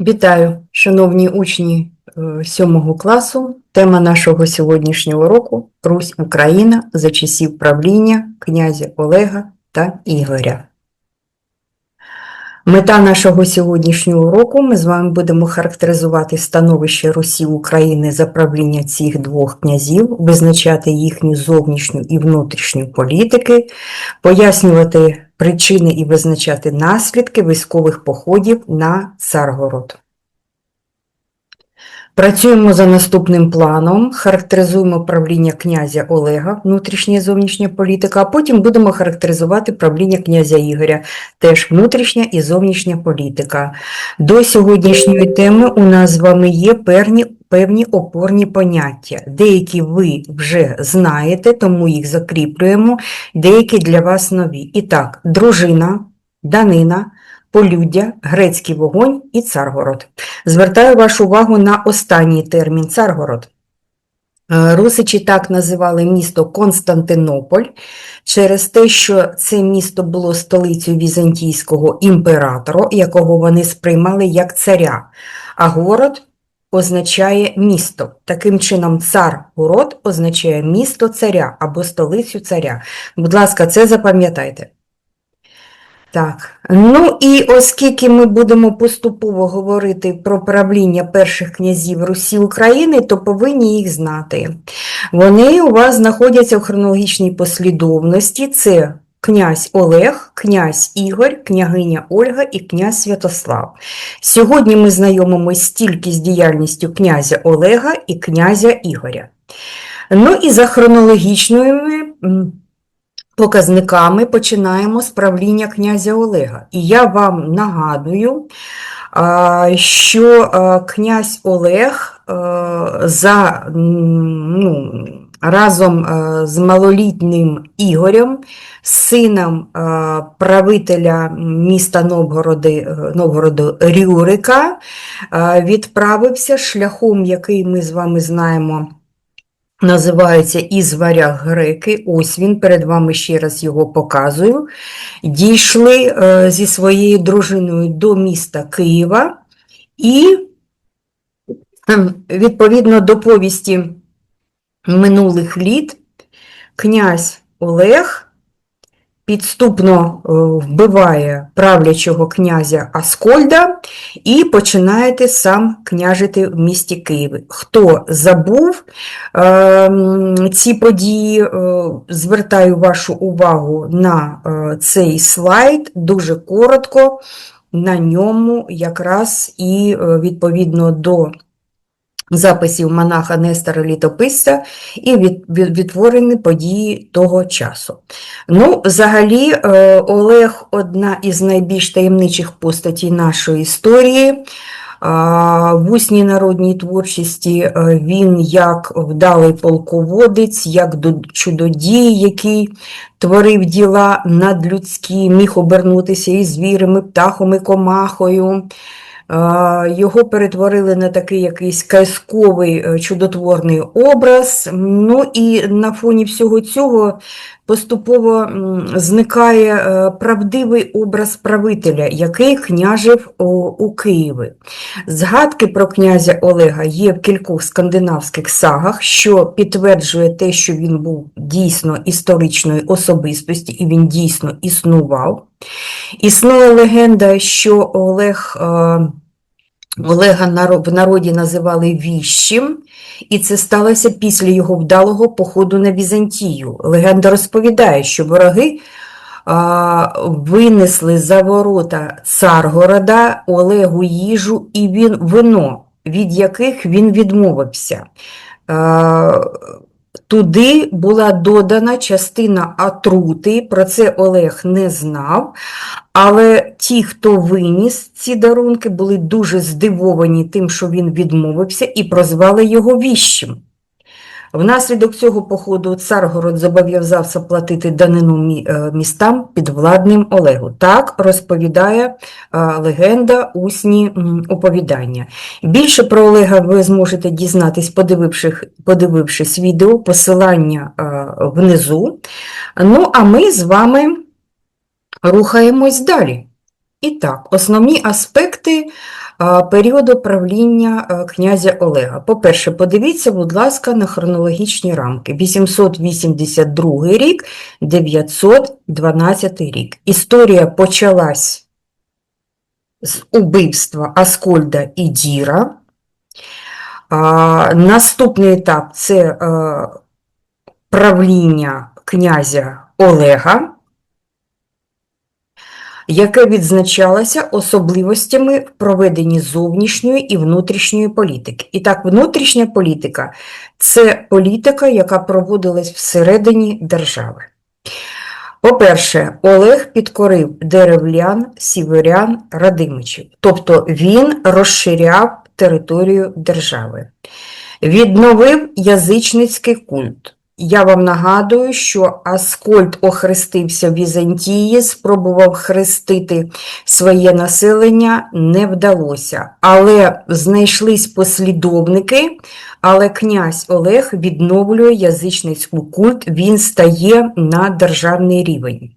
Вітаю, шановні учні е, сьомого класу. Тема нашого сьогоднішнього уроку Русь Україна за часів правління князя Олега та Ігоря. Мета нашого сьогоднішнього уроку ми з вами будемо характеризувати становище Русі України за правління цих двох князів, визначати їхню зовнішню і внутрішню політики, пояснювати причини і визначати наслідки військових походів на Царгород. Працюємо за наступним планом, характеризуємо правління князя Олега, внутрішня і зовнішня політика, а потім будемо характеризувати правління князя Ігоря, теж внутрішня і зовнішня політика. До сьогоднішньої теми у нас з вами є певні, певні опорні поняття. Деякі ви вже знаєте, тому їх закріплюємо, деякі для вас нові. І так, дружина, данина, полюддя, грецький вогонь і Царгород. Звертаю вашу увагу на останній термін Царгород. Е, Русичі так називали місто Константинополь через те, що це місто було столицею візантійського імператора, якого вони сприймали як царя, а город означає місто. Таким чином, цар-город означає місто царя або столицю царя. Будь ласка, це запам'ятайте. Так, ну і оскільки ми будемо поступово говорити про правління перших князів Русі України, то повинні їх знати. Вони у вас знаходяться в хронологічній послідовності. Це князь Олег, князь Ігор, княгиня Ольга і князь Святослав. Сьогодні ми знайомимось тільки з діяльністю князя Олега і князя Ігоря. Ну і за хронологічними показниками починаємо з правління князя Олега. І я вам нагадую, що князь Олег за, ну, разом з малолітнім Ігорем, сином правителя міста Новгороди, Новгороду Рюрика, відправився шляхом, який ми з вами знаємо, Називається «Із варяг греки». Ось він, перед вами ще раз його показую. Дійшли е, зі своєю дружиною до міста Києва і, ем, відповідно до повісті минулих літ, князь Олег підступно е, вбиває правлячого князя Аскольда і починаєте сам княжити в місті Києві. Хто забув е, ці події, е, звертаю вашу увагу на цей слайд, дуже коротко, на ньому якраз і відповідно до записів монаха Нестора Літописця і від, від, відтворені події того часу. Ну, взагалі, е, Олег одна із найбільш таємничих постатей нашої історії. В усній народній творчості е, він як вдалий полководець, як чудодій, який творив діла надлюдські, міг обернутися і звіром, і птахом, і комахою. Його перетворили на такий якийсь казковий е, чудотворний образ. Ну і на фоні всього цього поступово зникає е, правдивий образ правителя, який княжив у Києві. Згадки про князя Олега є в кількох скандинавських сагах, що підтверджує те, що він був дійсно історичною особистості і він дійсно існував. Існує легенда, що Олег, е, Олега в народі називали Віщим, і це сталося після його вдалого походу на Візантію. Легенда розповідає, що вороги а, винесли за ворота Царгорода Олегу їжу і він вино, від яких він відмовився. А, Туди була додана частина отрути, про це Олег не знав, але ті, хто виніс ці дарунки, були дуже здивовані тим, що він відмовився, і прозвали його віщим. Внаслідок цього походу Царгород зобов'язався платити данину е, містам підвладним Олегу. Так розповідає е, легенда усні оповідання. Більше про Олега ви зможете дізнатись, подивившись, подивившись відео, посилання е, внизу. Ну, а ми з вами рухаємось далі. І так, основні аспекти періоду правління князя Олега. По-перше, подивіться, будь ласка, на хронологічні рамки. 882 рік, 912 рік. Історія почалась з убивства Аскольда і Діра. Наступний етап це правління князя Олега, яке відзначалося особливостями в проведенні зовнішньої і внутрішньої політики. І так, внутрішня політика це політика, яка проводилась всередині держави. По-перше, Олег підкорив деревлян, сіверян, радимичів, тобто він розширяв територію держави, відновив язичницький культ. Я вам нагадую, що Аскольд охрестився в Візантії, спробував хрестити своє населення, не вдалося. Але знайшлись послідовники, але князь Олег відновлює язичницький культ, він стає на державний рівень.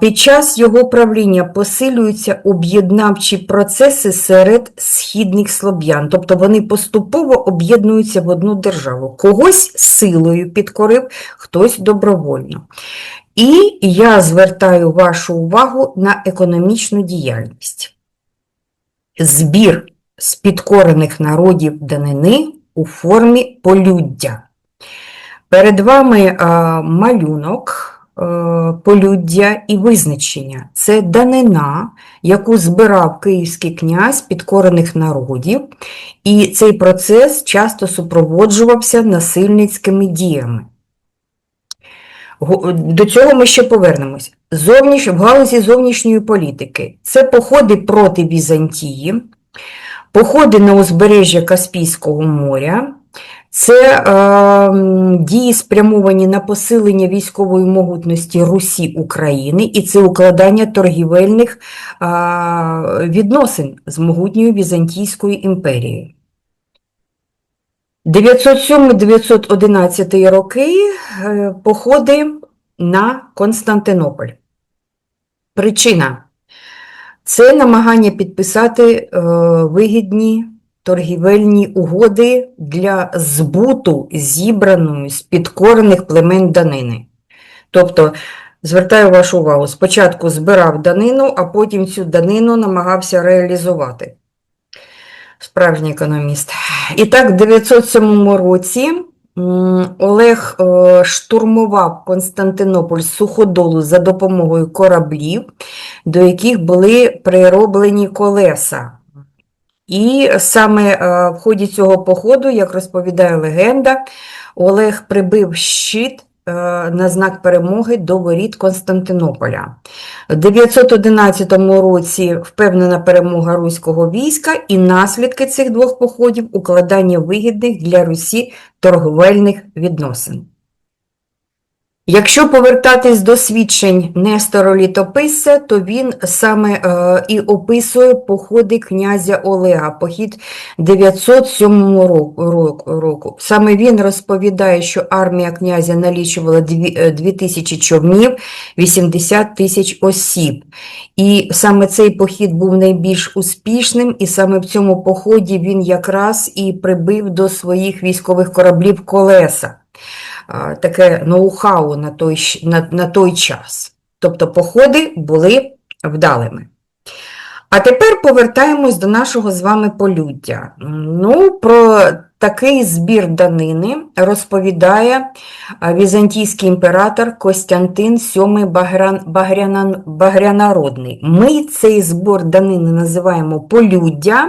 Під час його правління посилюються об'єднавчі процеси серед східних слов'ян, тобто вони поступово об'єднуються в одну державу. Когось силою підкорив, хтось добровольно. І я звертаю вашу увагу на економічну діяльність. Збір з підкорених народів данини у формі полюддя. Перед вами малюнок полюддя і визначення. Це данина, яку збирав київський князь підкорених народів, і цей процес часто супроводжувався насильницькими діями. До цього ми ще повернемось. Зовніш... В галузі зовнішньої політики це походи проти Візантії, походи на узбережжя Каспійського моря, це е, дії спрямовані на посилення військової могутності Русі України, і це укладання торгівельних е, відносин з могутньою Візантійською імперією. 907-911 роки е, походи на Константинополь. Причина це намагання підписати е, вигідні торгівельні угоди для збуту зібраної з підкорених племен данини. Тобто, звертаю вашу увагу, спочатку збирав данину, а потім цю данину намагався реалізувати. Справжній економіст. І так, в 907 році Олег е, штурмував Константинополь суходолу за допомогою кораблів, до яких були прироблені колеса. І саме е, в ході цього походу, як розповідає легенда, Олег прибив щит е, на знак перемоги до воріт Константинополя. У 911 році впевнена перемога руського війська і наслідки цих двох походів – укладання вигідних для Русі торговельних відносин. Якщо повертатись до свідчень Нестора Літописця, то він саме е, і описує походи князя Олега, похід 907 року. Саме він розповідає, що армія князя налічувала 2 тисячі човнів, 80 тисяч осіб. І саме цей похід був найбільш успішним, і саме в цьому поході він якраз і прибив до своїх військових кораблів колеса таке ноу-хау на той, на, на той час. Тобто походи були вдалими. А тепер повертаємось до нашого з вами полюддя. Ну, про такий збір данини розповідає візантійський імператор Костянтин VII Багрян, Багрянародний. Ми цей збор данини називаємо полюддя,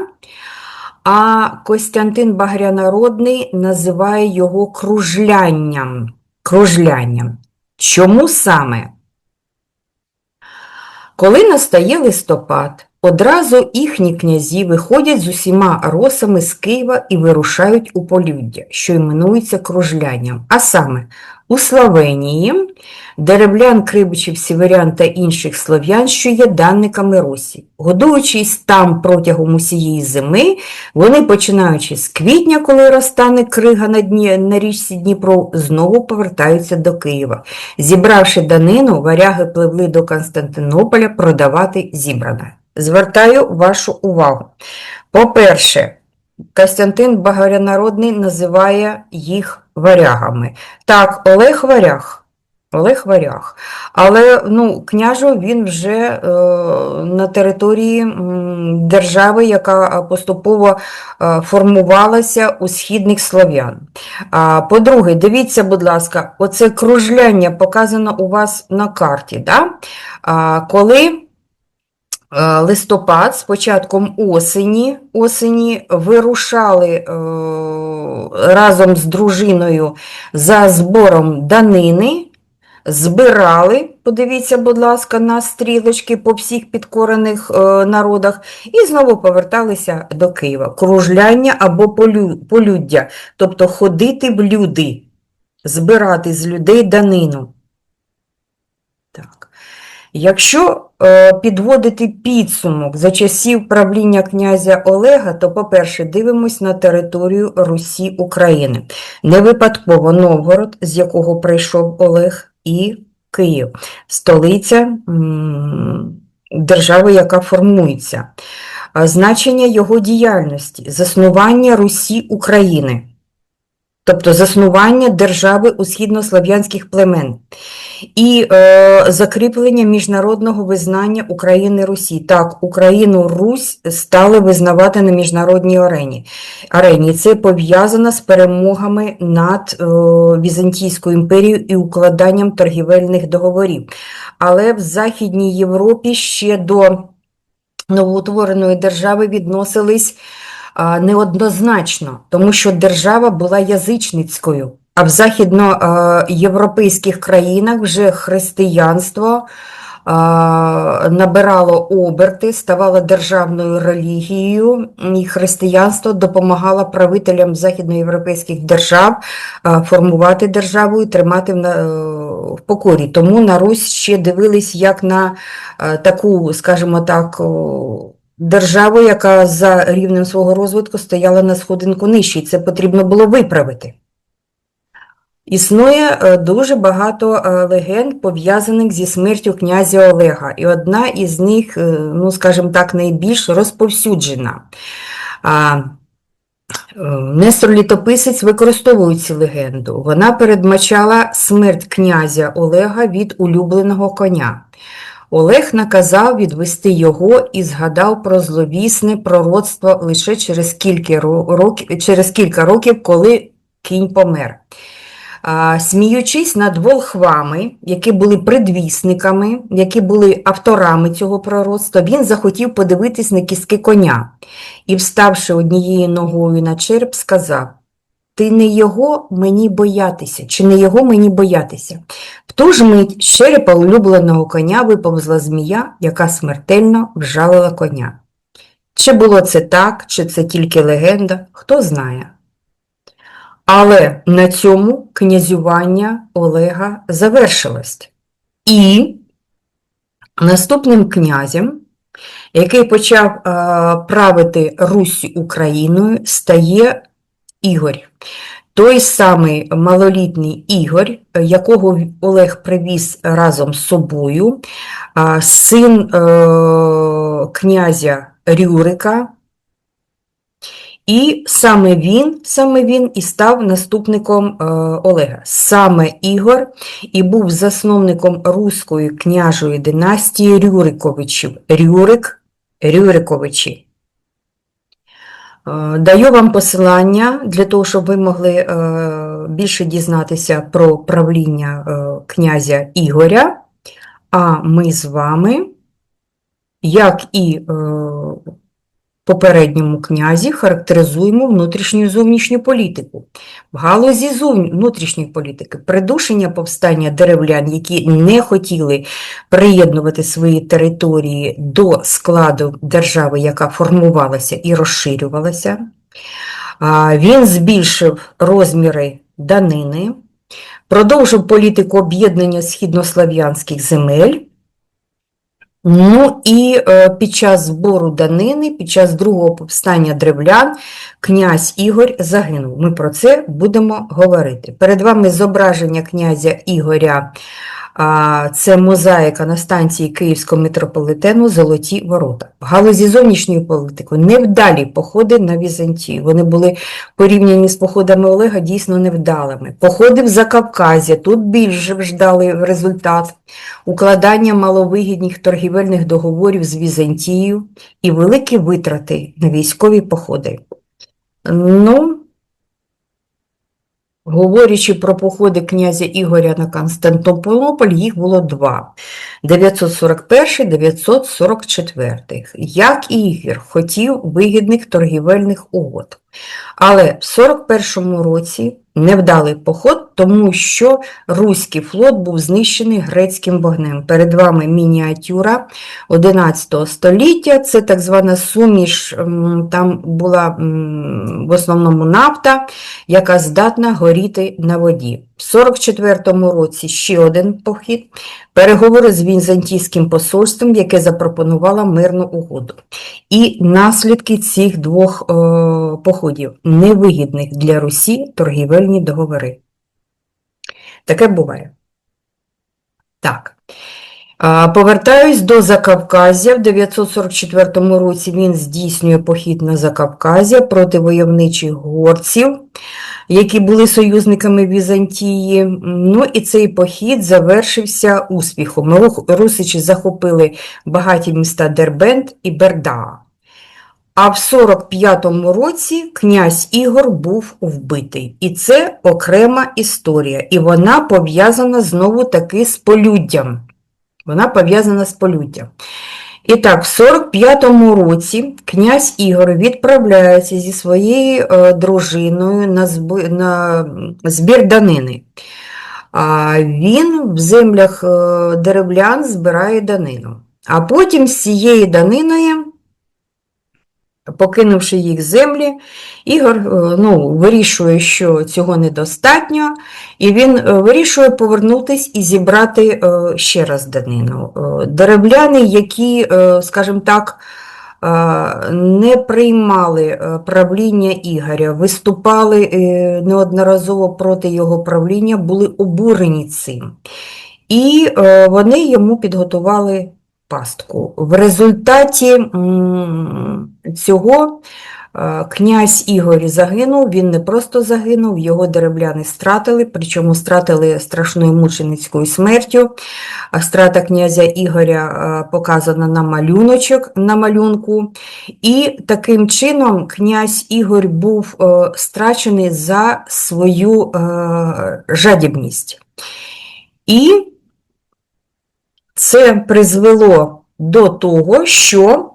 а Костянтин Багрянародний називає його кружлянням. кружлянням. Чому саме? Коли настає листопад, одразу їхні князі виходять з усіма росами з Києва і вирушають у полюддя, що іменується кружлянням. А саме у Словенії, деревлян, крибичів, сіверян та інших слов'ян, що є данниками Русі. Годуючись там протягом усієї зими, вони, починаючи з квітня, коли розтане крига на, дні, на річці Дніпро, знову повертаються до Києва. Зібравши данину, варяги пливли до Константинополя продавати зібране. Звертаю вашу увагу. По-перше, Костянтин Багарянародний називає їх варягами. Так, Олег Варяг. Олег Варяг. Але ну, княжо він вже е, на території держави, яка поступово е, формувалася у східних слов'ян. По-друге, дивіться, будь ласка, оце кружляння показано у вас на карті. Да? Коли листопад з початком осені, осені вирушали е, разом з дружиною за збором данини, збирали, подивіться, будь ласка, на стрілочки по всіх підкорених е, народах, і знову поверталися до Києва. Кружляння або полю, полюддя, тобто ходити в люди, збирати з людей данину. Якщо е, підводити підсумок за часів правління князя Олега, то, по-перше, дивимось на територію Русі України. Не випадково Новгород, з якого прийшов Олег, і Київ, столиця держави, яка формується. Значення його діяльності, заснування Русі України, тобто заснування держави у східнослов'янських племен і е, закріплення міжнародного визнання України Русі. Так, Україну Русь стали визнавати на міжнародній арені. арені. Це пов'язано з перемогами над е, Візантійською імперією і укладанням торгівельних договорів. Але в Західній Європі ще до новоутвореної держави відносились неоднозначно, тому що держава була язичницькою. А в західноєвропейських країнах вже християнство набирало оберти, ставало державною релігією, і християнство допомагало правителям західноєвропейських держав формувати державу і тримати е, в покорі. Тому на Русь ще дивились як на е, таку, скажімо так, державу, яка за рівнем свого розвитку стояла на сходинку нижче, і це потрібно було виправити. Існує е, дуже багато е, легенд, пов'язаних зі смертю князя Олега, і одна із них, е, ну, скажімо так, найбільш розповсюджена. Нестор Літописець використовує цю легенду. Вона передбачала смерть князя Олега від улюбленого коня. Олег наказав відвести його і згадав про зловісне пророцтво лише через кілька років, через кілька років, коли кінь помер. Сміючись над волхвами, які були предвісниками, які були авторами цього пророцтва, він захотів подивитись на кістки коня і, вставши однією ногою на череп, сказав: Ти не його мені боятися, чи не його мені боятися? В ту ж мить з черепа улюбленого коня виповзла змія, яка смертельно вжалила коня. Чи було це так, чи це тільки легенда, хто знає. Але на цьому князювання Олега завершилось. І наступним князем, який почав е, правити Русь Україною, стає Ігор. Той самий малолітній Ігор, якого Олег привіз разом з собою, син е, князя Рюрика, і саме він, саме він і став наступником е, Олега. Саме Ігор і був засновником руської княжої династії Рюриковичів. Рюрик, Рюриковичі. Е, Даю вам посилання для того, щоб ви могли е, більше дізнатися про правління е, князя Ігоря. А ми з вами, як і попередньому князі, характеризуємо внутрішню і зовнішню політику. В галузі внутрішньої політики придушення повстання деревлян, які не хотіли приєднувати свої території до складу держави, яка формувалася і розширювалася. Він збільшив розміри данини, продовжив політику об'єднання східнослов'янських земель. Ну і е, під час збору данини, під час другого повстання древлян, князь Ігор загинув. Ми про це будемо говорити. Перед вами зображення князя Ігоря Це мозаїка на станції Київського метрополітену Золоті ворота. В галузі зовнішньої політики невдалі походи на Візантію. Вони були порівняні з походами Олега дійсно невдалими. Походи в Закавказі, тут більше ждали результат. Укладання маловигідних торгівельних договорів з Візантією і великі витрати на військові походи. Ну, Говорячи про походи князя Ігоря на Константинополь, їх було два. 941-944. Як Ігор хотів вигідних торгівельних угод. Але в 41 році невдалий поход, тому що руський флот був знищений грецьким вогнем. Перед вами мініатюра 11 століття, це так звана суміш, там була в основному нафта, яка здатна горіти на воді. В 44 році ще один похід, переговори з візантійським посольством, яке запропонувало мирну угоду. І наслідки цих двох е, походів невигідних для Русі торгівельні договори. Таке буває. Так. Повертаюсь до Закавказя. В 944 році він здійснює похід на Закавказя проти войовничих горців, які були союзниками Візантії. Ну і цей похід завершився успіхом. Русичі захопили багаті міста Дербент і Бердаа. А в 45-му році князь Ігор був вбитий. І це окрема історія. І вона пов'язана знову таки з полюддям. Вона пов'язана з полюддям. І так, в 45-му році князь Ігор відправляється зі своєю е, дружиною на, збір данини. Він в землях е, деревлян збирає данину. А потім з цієї даниною покинувши їх землі, Ігор е, ну, вирішує, що цього недостатньо, і він е, вирішує повернутись і зібрати е, ще раз данину. Деревляни, які, скажімо так, не приймали правління Ігоря, виступали неодноразово проти його правління, були обурені цим. І вони йому підготували пастку. В результаті цього е, князь Ігор загинув, він не просто загинув, його деревляни стратили, причому стратили страшною мученицькою смертю. Страта князя Ігоря е, показана на малюночок, на малюнку. І таким чином князь Ігор був е, страчений за свою жадібність. І це призвело до того, що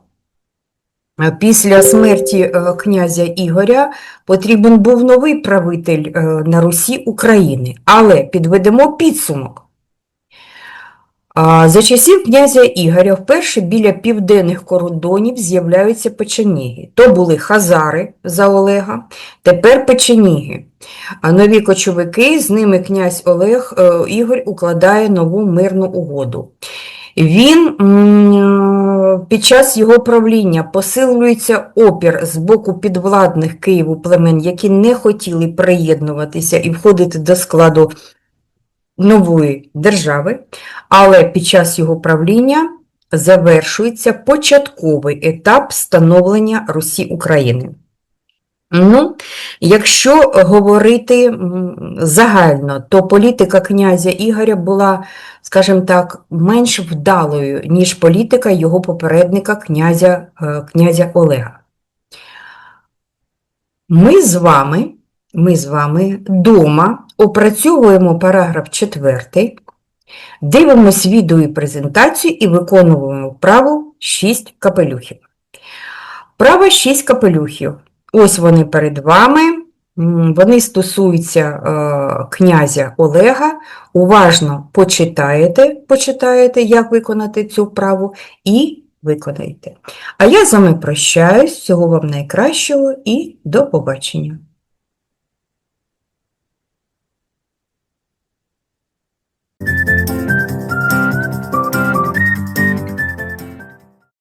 е, після смерті е, князя Ігоря потрібен був новий правитель е, на Русі України. Але підведемо підсумок. За часів князя Ігоря вперше біля південних кордонів з'являються печеніги. То були хазари за Олега, тепер печеніги. А нові кочовики, з ними князь Олег е, Ігор укладає нову мирну угоду. Він під час його правління посилюється опір з боку підвладних Києву племен, які не хотіли приєднуватися і входити до складу нової держави, але під час його правління завершується початковий етап становлення Русі України. Ну, якщо говорити загально, то політика князя Ігоря була, скажімо так, менш вдалою, ніж політика його попередника князя, е, князя Олега. Ми з вами, ми з вами дома опрацьовуємо параграф 4, дивимось відео і презентацію і виконуємо вправу 6 капелюхів. Права 6 капелюхів. Ось вони перед вами. Вони стосуються е, князя Олега. Уважно почитаєте, почитаєте, як виконати цю вправу, і виконаєте. А я з вами прощаюсь. Всього вам найкращого і до побачення.